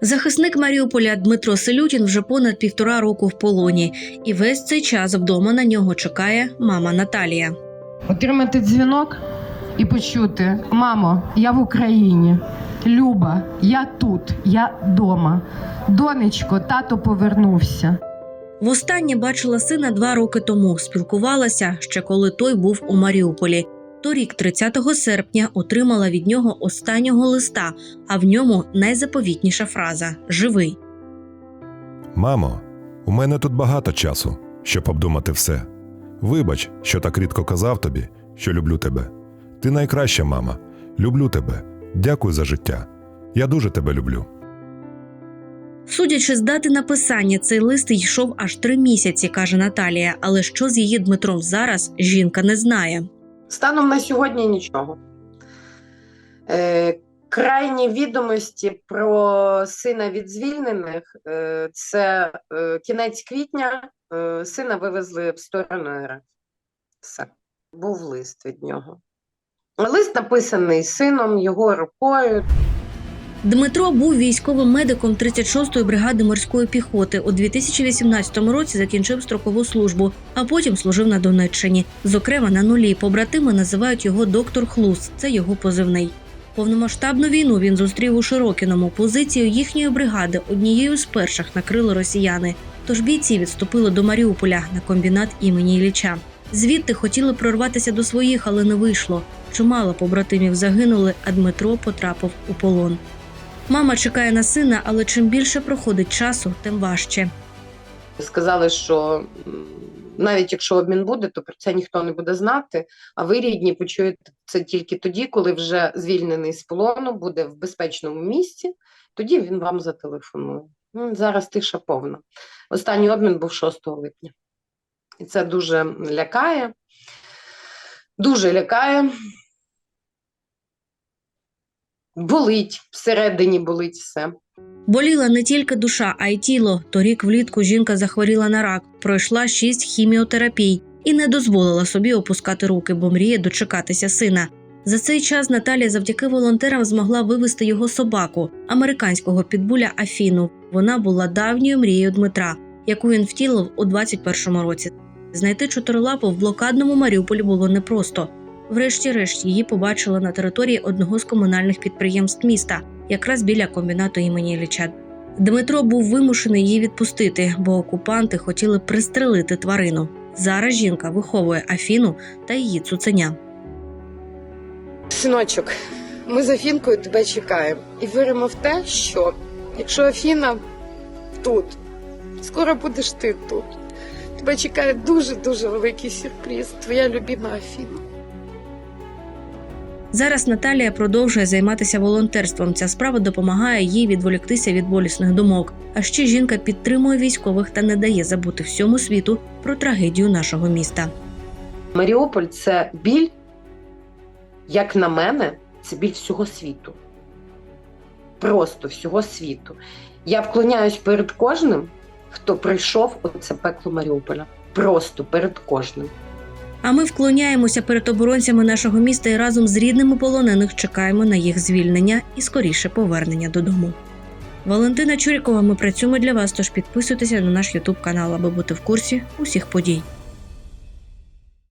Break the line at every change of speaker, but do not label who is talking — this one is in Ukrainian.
Захисник Маріуполя Дмитро Селютін вже понад півтора року в полоні, і весь цей час вдома на нього чекає мама Наталія.
Отримати дзвінок і почути: Мамо, я в Україні. Люба, я тут, я вдома. Донечко, тато повернувся.
Востаннє бачила сина два роки тому. Спілкувалася ще коли той був у Маріуполі. Торік, 30 серпня, отримала від нього останнього листа, а в ньому найзаповітніша фраза Живий.
Мамо, у мене тут багато часу, щоб обдумати все. Вибач, що так рідко казав тобі, що люблю тебе. Ти найкраща мама. Люблю тебе. Дякую за життя. Я дуже тебе люблю.
Судячи з дати написання, цей лист йшов аж три місяці, каже Наталія. Але що з її Дмитром зараз, жінка не знає.
Станом на сьогодні нічого. Е, крайні відомості про сина від звільнених е, це е, кінець квітня. Е, сина вивезли в сторону РФ. Все. Був лист від нього. Лист написаний сином, його рукою.
Дмитро був військовим медиком 36-ї бригади морської піхоти. У 2018 році закінчив строкову службу, а потім служив на Донеччині. Зокрема, на нулі побратими називають його доктор Хлус. Це його позивний. Повномасштабну війну він зустрів у Широкіному. Позицію їхньої бригади однією з перших накрили росіяни. Тож бійці відступили до Маріуполя на комбінат імені Ілліча. Звідти хотіли прорватися до своїх, але не вийшло. Чимало побратимів загинули, а Дмитро потрапив у полон. Мама чекає на сина, але чим більше проходить часу, тим важче.
Сказали, що навіть якщо обмін буде, то про це ніхто не буде знати. А ви, рідні, почуєте це тільки тоді, коли вже звільнений з полону буде в безпечному місці. Тоді він вам зателефонує. Ну, зараз тиша повна. Останній обмін був 6 липня. І це дуже лякає. Дуже лякає. Болить, всередині болить все.
Боліла не тільки душа, а й тіло. Торік влітку жінка захворіла на рак, пройшла шість хіміотерапій і не дозволила собі опускати руки, бо мріє дочекатися сина. За цей час Наталія завдяки волонтерам змогла вивести його собаку, американського підбуля Афіну. Вона була давньою мрією Дмитра, яку він втілив у 21-му році. Знайти чотирилапу в блокадному Маріуполі було непросто. Врешті-решт її побачили на території одного з комунальних підприємств міста, якраз біля комбінату імені Ілліча. Дмитро був вимушений її відпустити, бо окупанти хотіли пристрелити тварину. Зараз жінка виховує Афіну та її цуценя.
Синочок, ми з Афінкою тебе чекаємо і віримо в те, що якщо Афіна тут, скоро будеш ти тут. Тебе чекає дуже-дуже великий сюрприз. Твоя любима Афіна.
Зараз Наталія продовжує займатися волонтерством. Ця справа допомагає їй відволіктися від болісних думок. А ще жінка підтримує військових та не дає забути всьому світу про трагедію нашого міста.
Маріуполь це біль, як на мене, це біль всього світу. Просто всього світу. Я вклоняюсь перед кожним, хто прийшов у це пекло Маріуполя. Просто перед кожним.
А ми вклоняємося перед оборонцями нашого міста і разом з рідними полонених чекаємо на їх звільнення і скоріше повернення додому. Валентина Чурікова, ми працюємо для вас, тож підписуйтеся на наш Ютуб канал, аби бути в курсі усіх подій.